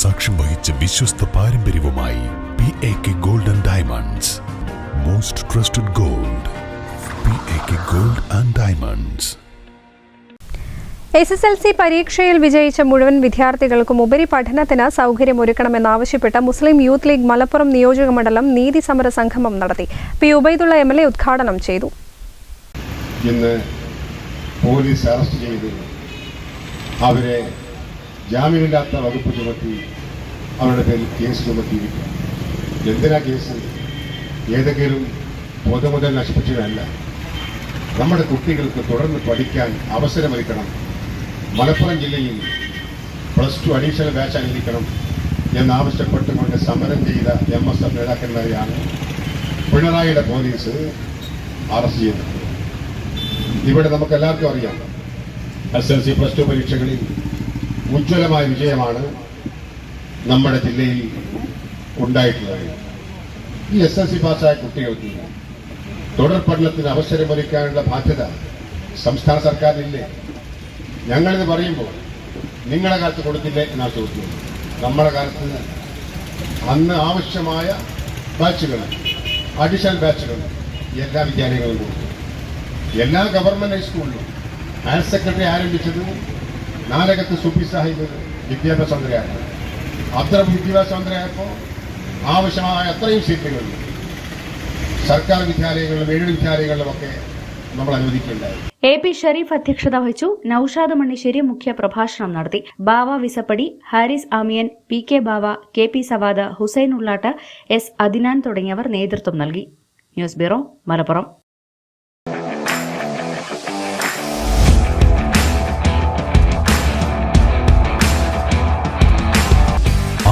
സാക്ഷ്യം വഹിച്ച വിശ്വസ്ത പാരമ്പര്യവുമായി P A K gold and diamonds most trusted gold P A K gold and diamonds S S L C പരീക്ഷയിൽ വിജയിച്ച മുഴുവൻ വിദ്യാർത്ഥികൾക്കും ഉപരി പഠനത്തിന് സൗകര്യമൊരുക്കണമെന്നാവശ്യപ്പെട്ട് മുസ്ലിം യൂത്ത് ലീഗ് മലപ്പുറം നിയോജക മണ്ഡലം നീതി സമര സംഗമം നടത്തി. P Ubaidulla M L A ഉദ്ഘാടനം ചെയ്തു. ഇന്ന് പോലീസ് അറസ്റ്റ് ചെയ്ത് അവരെ ജാമ്യമില്ലാത്ത വകുപ്പ് ചുമത്തി അവരുടെ പേരിൽ കേസ് ചുമത്തിയിരിക്കുക എന്തിനാ കേസ്? ഏതെങ്കിലും പൊതുമുതൽ നശിപ്പിച്ചതല്ല നമ്മുടെ കുട്ടികൾക്ക് തുടർന്ന് പഠിക്കാൻ അവസരമൊരുക്കണം. മലപ്പുറം ജില്ലയിൽ പ്ലസ് ടു അഡീഷണൽ ബാച്ച് അനുവദിക്കണം എന്നാവശ്യപ്പെട്ടുകൊണ്ട് സമരം ചെയ്ത എം എസ് എഫ് നേതാക്കന്മാരെയാണ് പിണറായിയുടെ പോലീസ് അറസ്റ്റ് ചെയ്തത് ഇവിടെ നമുക്ക് എല്ലാവർക്കും അറിയാം. S L C plus two പരീക്ഷകളിൽ ഉജ്ജ്വലമായ വിജയമാണ് നമ്മുടെ ജില്ലയിൽ ഉണ്ടായിട്ടുള്ളത്. ഈ എസ് എൽ സി പാസ്സായ കുട്ടികൾക്ക് തുടർ പഠനത്തിന് അവസരമൊരുക്കാനുള്ള ബാധ്യത സംസ്ഥാന സർക്കാരിനില്ലേ? ഞങ്ങളിത് പറയുമ്പോൾ നിങ്ങളുടെ കാലത്ത് കൊടുത്തില്ലേ എന്നാണ് ചോദിക്കുന്നത് നമ്മുടെ കാലത്ത് അന്ന് ആവശ്യമായ ബാച്ചുകൾ അഡീഷണൽ ബാച്ചുകൾ എല്ലാ വിദ്യാലയങ്ങളും കൊടുത്തു. എല്ലാ ഗവൺമെന്റ് ഹൈസ്കൂളിലും ഹയർ സെക്കൻഡറി ആരംഭിച്ചത് നാലകത്ത് സുബി സാഹിബ് വിദ്യാഭ്യാസ മന്ത്രിയായിരുന്നു. അത്ര വിദ്യാഭ്യാസ മന്ത്രിയായപ്പോൾ ആവശ്യമായ അത്രയും സീറ്റുകളിൽ സർക്കാർ വിദ്യാലയങ്ങളിലും എയ്ഡഡ് വിദ്യാലയങ്ങളിലുമൊക്കെ നമ്മൾ അനുവദിക്കുകയുണ്ടായി. എ പി ഷരീഫ് അധ്യക്ഷത വഹിച്ചു. നൌഷാദ് മണ്ണിശ്ശേരി മുഖ്യ പ്രഭാഷണം നടത്തി. Bava Visappady Haris Amiyan P K Bava K P Savad Hussain Ullattu S Adnan തുടങ്ങിയവർ നേതൃത്വം നൽകി. News bureau Malappuram.